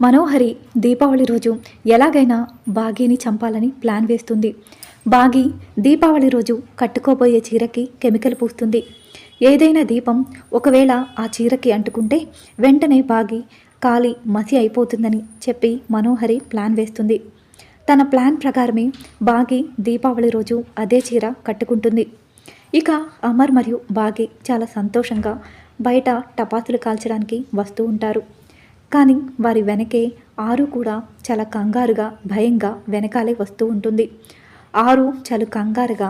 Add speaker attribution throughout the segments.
Speaker 1: మనోహరి దీపావళి రోజు ఎలాగైనా బాగీని చంపాలని ప్లాన్ వేస్తుంది. బాగి దీపావళి రోజు కట్టుకోబోయే చీరకి కెమికల్ పూస్తుంది. ఏదైనా దీపం ఒకవేళ ఆ చీరకి అంటుకుంటే వెంటనే బాగి కాలి మసి అయిపోతుందని చెప్పి మనోహరి ప్లాన్ వేస్తుంది. తన ప్లాన్ ప్రకారమే బాగి దీపావళి రోజు అదే చీర కట్టుకుంటుంది. ఇక అమర్ మరియు బాగి చాలా సంతోషంగా బయట టపాసులు కాల్చడానికి వస్తూ ఉంటారు. కానీ వారి వెనకే ఆరు కూడా చాలా కంగారుగా భయంగా వెనకాలే వస్తూ ఉంటుంది. ఆరు చాలా కంగారుగా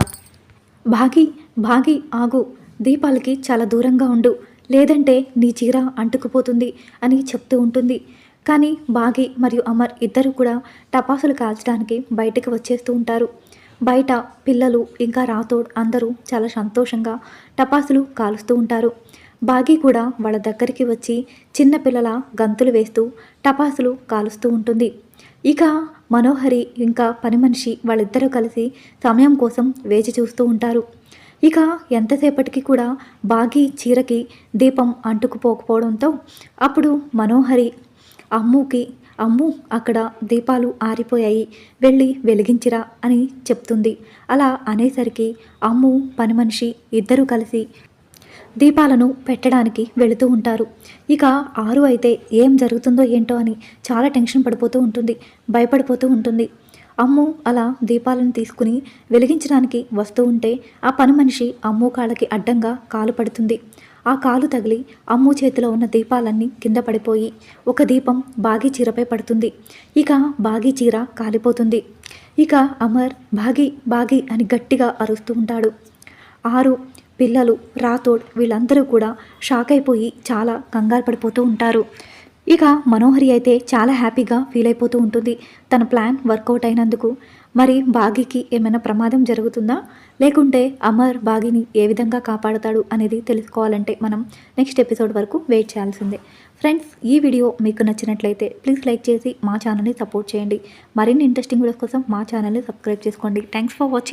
Speaker 1: భాగి భాగి ఆగు దీపాలకి చాలా దూరంగా ఉండు లేదంటే నీ చీర అంటుకుపోతుంది అని చెప్తూ ఉంటుంది. కానీ బాగి మరియు అమర్ ఇద్దరు కూడా టపాసులు కాల్చడానికి బయటకు వచ్చేస్తూ ఉంటారు. బయట పిల్లలు ఇంకా రాతోడ్ అందరూ చాలా సంతోషంగా టపాసులు కాలుస్తూ ఉంటారు. బాగి కూడా వాళ్ళ దగ్గరికి వచ్చి చిన్నపిల్లల గంతులు వేస్తూ టపాసులు కాలుస్తూ ఉంటుంది. ఇక మనోహరి ఇంకా పని మనిషి వాళ్ళిద్దరూ కలిసి సమయం కోసం వేచి చూస్తూ ఉంటారు. ఇక ఎంతసేపటికి కూడా బాగి చీరకి దీపం అంటుకుపోకపోవడంతో అప్పుడు మనోహరి అమ్ముకి అమ్ము అక్కడ దీపాలు ఆరిపోయాయి వెళ్ళి వెలిగించిరా అని చెప్తుంది. అలా అనేసరికి అమ్ము పని మనిషి ఇద్దరూ కలిసి దీపాలను పెట్టడానికి వెళుతూ ఉంటారు. ఇక ఆరు అయితే ఏం జరుగుతుందో ఏంటో అని చాలా టెన్షన్ పడిపోతూ ఉంటుంది భయపడిపోతూ ఉంటుంది. అమ్ము అలా దీపాలను తీసుకుని వెలిగించడానికి వస్తూ ఉంటే ఆ పని మనిషి అమ్ము కాళ్ళకి అడ్డంగా కాలు పడుతుంది. ఆ కాలు తగిలి అమ్ము చేతిలో ఉన్న దీపాలన్నీ కింద పడిపోయి ఒక దీపం బాగి చీరపై పడుతుంది. ఇక బాగి చీర కాలిపోతుంది. ఇక అమర్ బాగి బాగి అని గట్టిగా అరుస్తూ ఉంటాడు. ఆరు పిల్లలు రాతోడ్ వీళ్ళందరూ కూడా షాక్ అయిపోయి చాలా కంగారు పడిపోతూ ఉంటారు. ఇక మనోహరి అయితే చాలా హ్యాపీగా ఫీల్ అయిపోతూ ఉంటుంది. తన ప్లాన్ వర్కౌట్ అయినందుకు. మరి బాగికి ఏమైనా ప్రమాదం జరుగుతుందా? లేకుంటే అమర్ బాగిని ఏ విధంగా కాపాడతాడు అనేది తెలుసుకోవాలంటే మనం నెక్స్ట్ ఎపిసోడ్ వరకు వెయిట్ చేయాల్సిందే. ఫ్రెండ్స్ ఈ వీడియో మీకు నచ్చినట్లయితే ప్లీజ్ లైక్ చేసి మా ఛానల్ని సపోర్ట్ చేయండి. మరిన్ని ఇంట్రెస్టింగ్ వీడియోస్ కోసం మా ఛానల్ని సబ్స్క్రైబ్ చేసుకోండి. Thanks for watching.